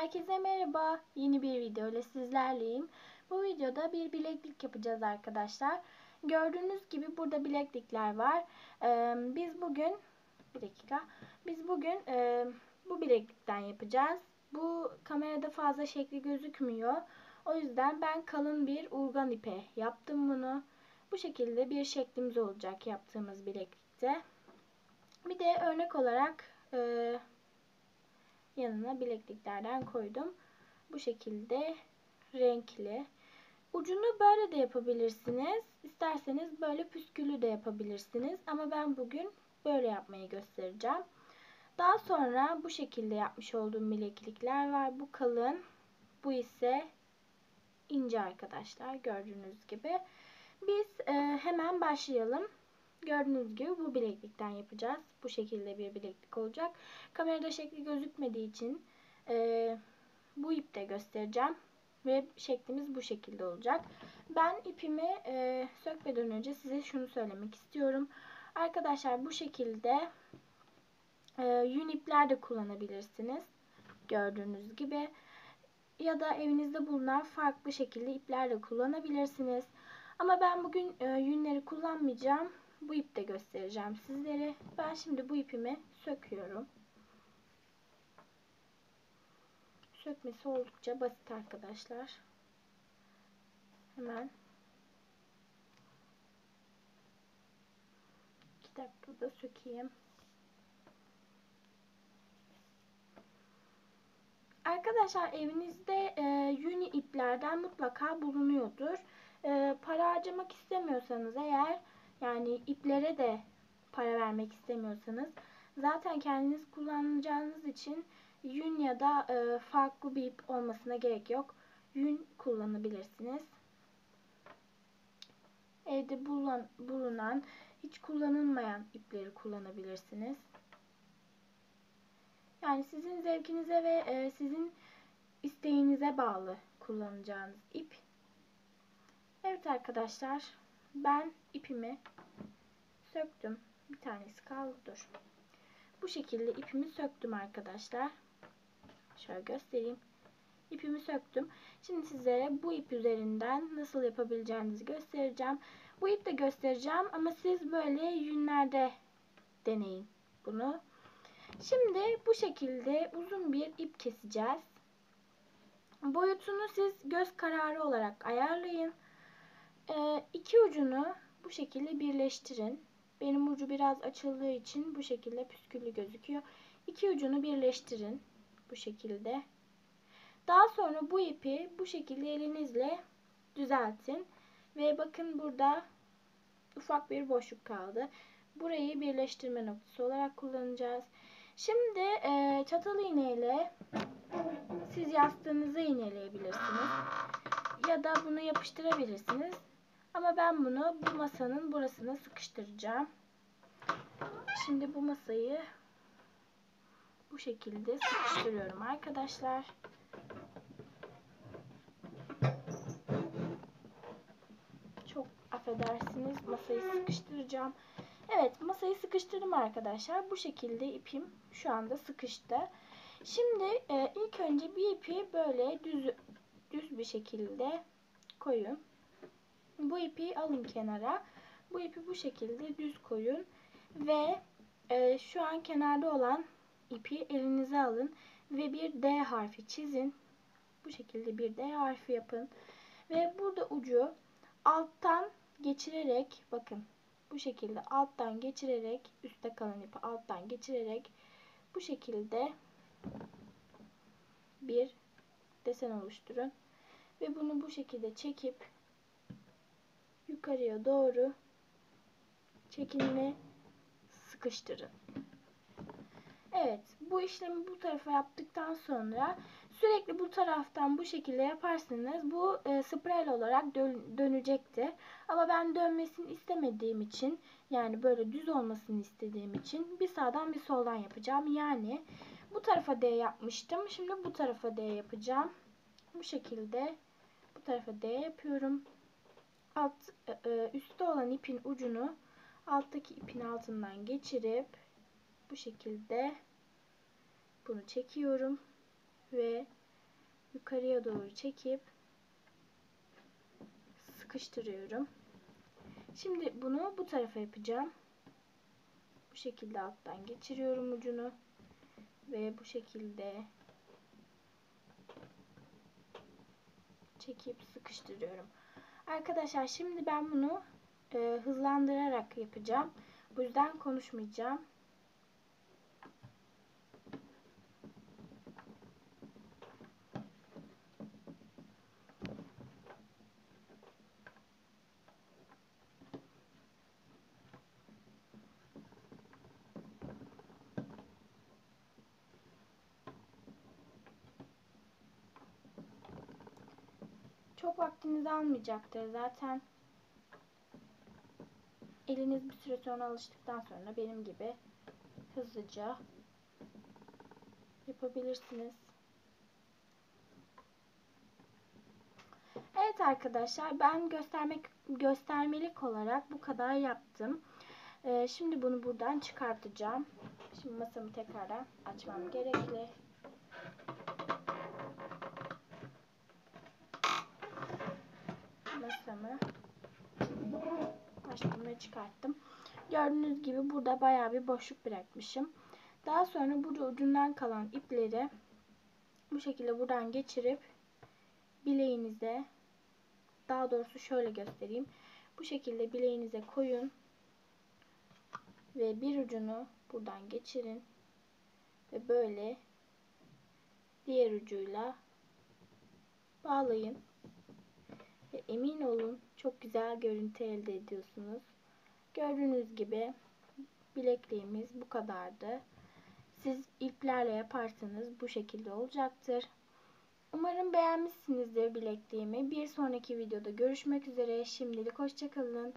Herkese merhaba. Yeni bir video ile sizlerleyim. Bu videoda bir bileklik yapacağız arkadaşlar. Gördüğünüz gibi burada bileklikler var. Ee, biz bugün bir dakika. Biz bugün e, bu bileklikten yapacağız. Bu kamerada fazla şekli gözükmüyor. O yüzden ben kalın bir urgan ipe yaptım bunu. Bu şekilde bir şeklimiz olacak yaptığımız bileklikte. Bir de örnek olarak e, yanına bilekliklerden koydum. Bu şekilde renkli. Ucunu böyle de yapabilirsiniz. İsterseniz böyle püsküllü de yapabilirsiniz. Ama ben bugün böyle yapmayı göstereceğim. Daha sonra bu şekilde yapmış olduğum bileklikler var. Bu kalın. Bu ise ince arkadaşlar. Gördüğünüz gibi. Biz e, hemen başlayalım. Gördüğünüz gibi bu bileklikten yapacağız. Bu şekilde bir bileklik olacak. Kamerada şekli gözükmediği için e, bu ipte göstereceğim. Ve şeklimiz bu şekilde olacak. Ben ipimi e, sökmeden önce size şunu söylemek istiyorum. Arkadaşlar bu şekilde e, yün ipler de kullanabilirsiniz. Gördüğünüz gibi. Ya da evinizde bulunan farklı şekilde ipler de kullanabilirsiniz. Ama ben bugün e, yünleri kullanmayacağım bu ipte göstereceğim sizlere. Ben şimdi bu ipimi söküyorum. Sökmesi oldukça basit arkadaşlar. Hemen 2 dakikada sökeyim. Arkadaşlar evinizde e, yün iplerden mutlaka bulunuyordur. E, para harcamak istemiyorsanız eğer yani iplere de para vermek istemiyorsanız zaten kendiniz kullanacağınız için yün ya da e, farklı bir ip olmasına gerek yok. Yün kullanabilirsiniz. Evde bulunan, bulunan hiç kullanılmayan ipleri kullanabilirsiniz. Yani sizin zevkinize ve e, sizin isteğinize bağlı kullanacağınız ip. Evet arkadaşlar ben ipimi söktüm. Bir tanesi kaldı. Dur. Bu şekilde ipimi söktüm arkadaşlar. Şöyle göstereyim. İpimi söktüm. Şimdi sizlere bu ip üzerinden nasıl yapabileceğinizi göstereceğim. Bu ip de göstereceğim ama siz böyle yünlerde deneyin bunu. Şimdi bu şekilde uzun bir ip keseceğiz. Boyutunu siz göz kararı olarak ayarlayın. Ee, iki ucunu bu şekilde birleştirin. Benim ucu biraz açıldığı için bu şekilde püsküllü gözüküyor. İki ucunu birleştirin. Bu şekilde. Daha sonra bu ipi bu şekilde elinizle düzeltin. Ve bakın burada ufak bir boşluk kaldı. Burayı birleştirme noktası olarak kullanacağız. Şimdi e, çatal iğneyle siz yastığınızı iğneleyebilirsiniz. Ya da bunu yapıştırabilirsiniz. Ama ben bunu bu masanın burasına sıkıştıracağım. Şimdi bu masayı bu şekilde sıkıştırıyorum arkadaşlar. Çok affedersiniz masayı sıkıştıracağım. Evet masayı sıkıştırdım arkadaşlar. Bu şekilde ipim şu anda sıkıştı. Şimdi e, ilk önce bir ipi böyle düz düz bir şekilde koyun. Bu ipi alın kenara. Bu ipi bu şekilde düz koyun. Ve e, şu an kenarda olan ipi elinize alın. Ve bir D harfi çizin. Bu şekilde bir D harfi yapın. Ve burada ucu alttan geçirerek bakın bu şekilde alttan geçirerek üstte kalan ipi alttan geçirerek bu şekilde bir desen oluşturun. Ve bunu bu şekilde çekip yukarıya doğru çekin sıkıştırın. Evet bu işlemi bu tarafa yaptıktan sonra sürekli bu taraftan bu şekilde yaparsanız bu e, spiral olarak dön dönecektir. Ama ben dönmesini istemediğim için yani böyle düz olmasını istediğim için bir sağdan bir soldan yapacağım. Yani bu tarafa D yapmıştım. Şimdi bu tarafa D yapacağım. Bu şekilde bu tarafa D yapıyorum alt e, e, üstte olan ipin ucunu alttaki ipin altından geçirip bu şekilde bunu çekiyorum ve yukarıya doğru çekip sıkıştırıyorum. Şimdi bunu bu tarafa yapacağım. Bu şekilde alttan geçiriyorum ucunu ve bu şekilde çekip sıkıştırıyorum. Arkadaşlar şimdi ben bunu e, hızlandırarak yapacağım. Bu yüzden konuşmayacağım. Çok vaktinizi almayacaktır zaten. Eliniz bir süre sonra alıştıktan sonra benim gibi hızlıca yapabilirsiniz. Evet arkadaşlar ben göstermek göstermelik olarak bu kadar yaptım. Ee, şimdi bunu buradan çıkartacağım. Şimdi masamı tekrardan açmam gerekli. Masamı ve çıkarttım. Gördüğünüz gibi burada bayağı bir boşluk bırakmışım. Daha sonra burada ucundan kalan ipleri bu şekilde buradan geçirip bileğinize daha doğrusu şöyle göstereyim. Bu şekilde bileğinize koyun ve bir ucunu buradan geçirin ve böyle diğer ucuyla bağlayın. Ve emin olun çok güzel görüntü elde ediyorsunuz. Gördüğünüz gibi bilekliğimiz bu kadardı. Siz iplerle yaparsanız bu şekilde olacaktır. Umarım beğenmişsinizdir bilekliğimi. Bir sonraki videoda görüşmek üzere. Şimdilik hoşçakalın.